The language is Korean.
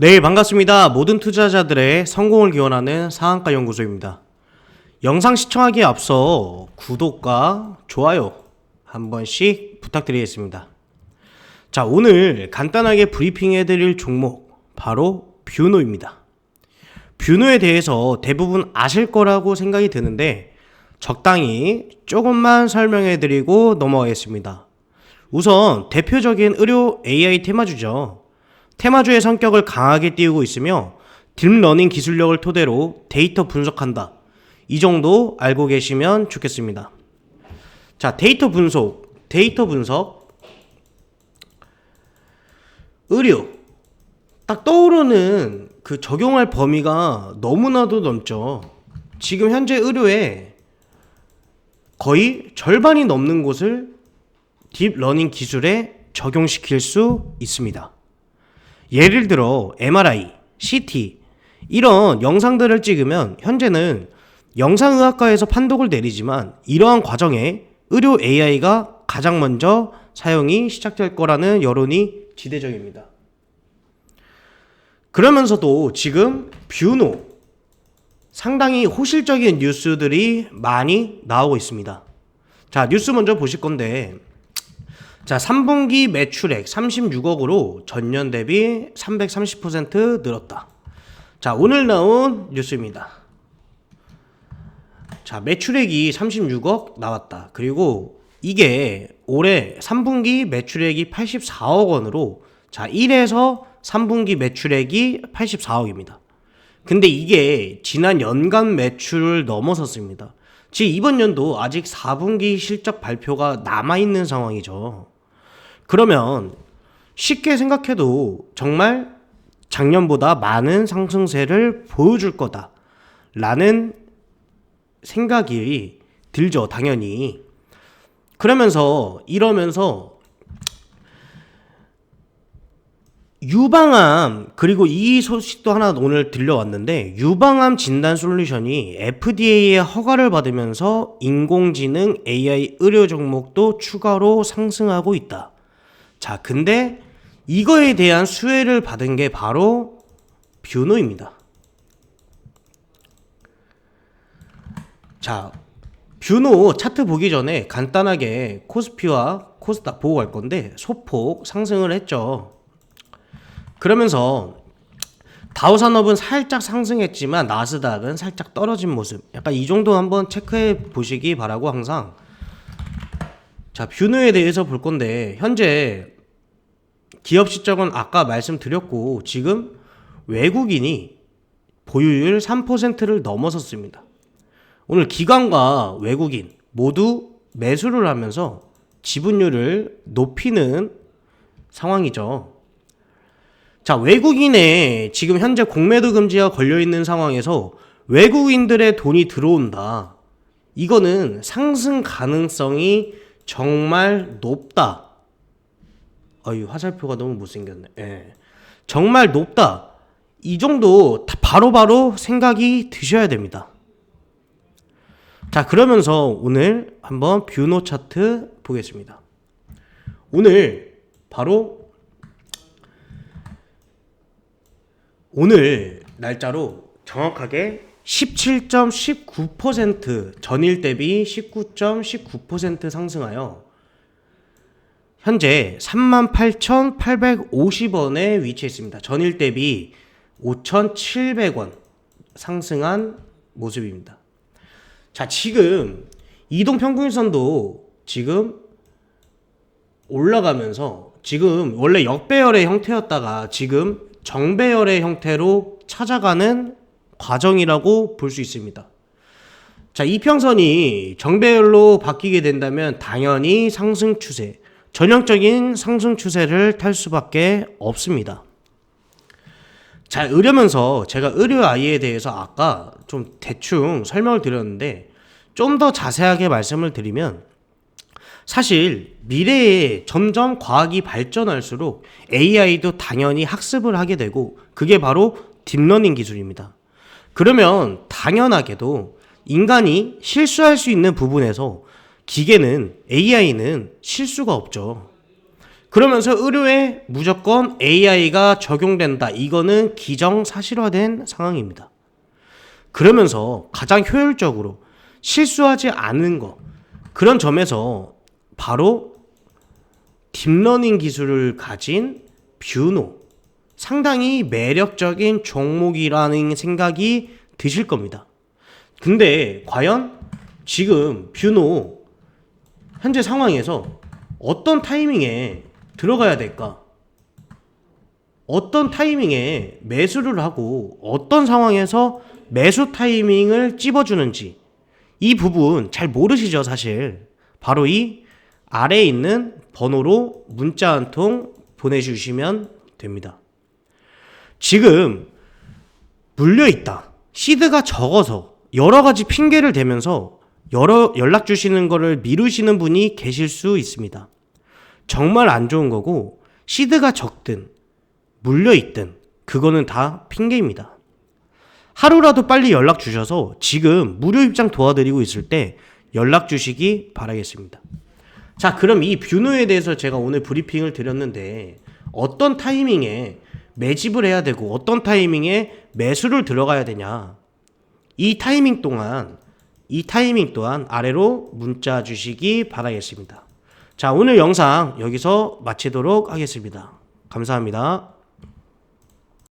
네, 반갑습니다. 모든 투자자들의 성공을 기원하는 상한가 연구소입니다. 영상 시청하기에 앞서 구독과 좋아요 한 번씩 부탁드리겠습니다. 자, 오늘 간단하게 브리핑 해 드릴 종목, 바로 뷰노입니다. 뷰노에 대해서 대부분 아실 거라고 생각이 드는데, 적당히 조금만 설명해 드리고 넘어가겠습니다. 우선 대표적인 의료 AI 테마주죠. 테마주의 성격을 강하게 띄우고 있으며 딥러닝 기술력을 토대로 데이터 분석한다. 이 정도 알고 계시면 좋겠습니다. 자, 데이터 분석, 데이터 분석, 의료. 딱 떠오르는 그 적용할 범위가 너무나도 넓죠. 지금 현재 의료에 거의 절반이 넘는 곳을 딥러닝 기술에 적용시킬 수 있습니다. 예를 들어 MRI, CT 이런 영상들을 찍으면 현재는 영상의학과에서 판독을 내리지만 이러한 과정에 의료 AI가 가장 먼저 사용이 시작될 거라는 여론이 지대적입니다. 그러면서도 지금 뷰노 상당히 호실적인 뉴스들이 많이 나오고 있습니다. 자, 뉴스 먼저 보실 건데 자, 3분기 매출액 36억으로 전년 대비 330% 늘었다. 자, 오늘 나온 뉴스입니다. 자, 매출액이 36억 나왔다. 그리고 이게 올해 3분기 매출액이 84억 원으로 자, 1에서 3분기 매출액이 84억입니다. 근데 이게 지난 연간 매출을 넘어섰습니다. 지금 이번 연도 아직 4분기 실적 발표가 남아 있는 상황이죠. 그러면 쉽게 생각해도 정말 작년보다 많은 상승세를 보여줄 거다. 라는 생각이 들죠, 당연히. 그러면서, 이러면서 유방암 그리고 이 소식도 하나 오늘 들려왔는데 유방암 진단 솔루션이 FDA의 허가를 받으면서 인공지능 AI 의료 종목도 추가로 상승하고 있다. 자, 근데 이거에 대한 수혜를 받은 게 바로 뷰노입니다. 자, 뷰노 차트 보기 전에 간단하게 코스피와 코스닥 보고 갈 건데 소폭 상승을 했죠. 그러면서 다우 산업은 살짝 상승했지만 나스닥은 살짝 떨어진 모습. 약간 이 정도 한번 체크해 보시기 바라고 항상 자, 뷰노에 대해서 볼 건데 현재 기업 실적은 아까 말씀드렸고 지금 외국인이 보유율 3%를 넘어섰습니다. 오늘 기관과 외국인 모두 매수를 하면서 지분율을 높이는 상황이죠. 자, 외국인의 지금 현재 공매도 금지가 걸려 있는 상황에서 외국인들의 돈이 들어온다. 이거는 상승 가능성이 정말 높다. 어이 화살표가 너무 못생겼네. 예. 정말 높다. 이 정도 바로바로 바로 생각이 드셔야 됩니다. 자, 그러면서 오늘 한번 뷰노 차트 보겠습니다. 오늘 바로 오늘 날짜로 정확하게 17.19% 전일 대비 19.19% 상승하여 현재 38,850원에 위치했습니다. 전일 대비 5,700원 상승한 모습입니다. 자, 지금 이동 평균선도 지금 올라가면서 지금 원래 역배열의 형태였다가 지금 정배열의 형태로 찾아가는 과정이라고 볼 수 있습니다. 자, 이평선이 정배열로 바뀌게 된다면 당연히 상승 추세, 전형적인 상승 추세를 탈 수밖에 없습니다. 자, 의료면서 제가 의료 아이에 대해서 아까 좀 대충 설명을 드렸는데 좀 더 자세하게 말씀을 드리면 사실 미래에 점점 과학이 발전할수록 AI도 당연히 학습을 하게 되고 그게 바로 딥러닝 기술입니다. 그러면 당연하게도 인간이 실수할 수 있는 부분에서 기계는 AI는 실수가 없죠. 그러면서 의료에 무조건 AI가 적용된다. 이거는 기정사실화된 상황입니다. 그러면서 가장 효율적으로 실수하지 않은 거 그런 점에서 바로 딥러닝 기술을 가진 뷰노 상당히 매력적인 종목이라는 생각이 드실 겁니다. 근데 과연 지금 뷰노 현재 상황에서 어떤 타이밍에 들어가야 될까? 어떤 타이밍에 매수를 하고 어떤 상황에서 매수 타이밍을 찝어주는지 이 부분 잘 모르시죠, 사실. 바로 이 아래에 있는 번호로 문자 한 통 보내주시면 됩니다. 지금 물려 있다. 시드가 적어서 여러 가지 핑계를 대면서 여러 연락 주시는 거를 미루시는 분이 계실 수 있습니다. 정말 안 좋은 거고 시드가 적든 물려 있든 그거는 다 핑계입니다. 하루라도 빨리 연락 주셔서 지금 무료 입장 도와드리고 있을 때 연락 주시기 바라겠습니다. 자, 그럼 이 뷰노에 대해서 제가 오늘 브리핑을 드렸는데 어떤 타이밍에 매집을 해야 되고 어떤 타이밍에 매수를 들어가야 되냐. 이 타이밍 동안 이 타이밍 또한 아래로 문자 주시기 바라겠습니다. 자, 오늘 영상 여기서 마치도록 하겠습니다. 감사합니다.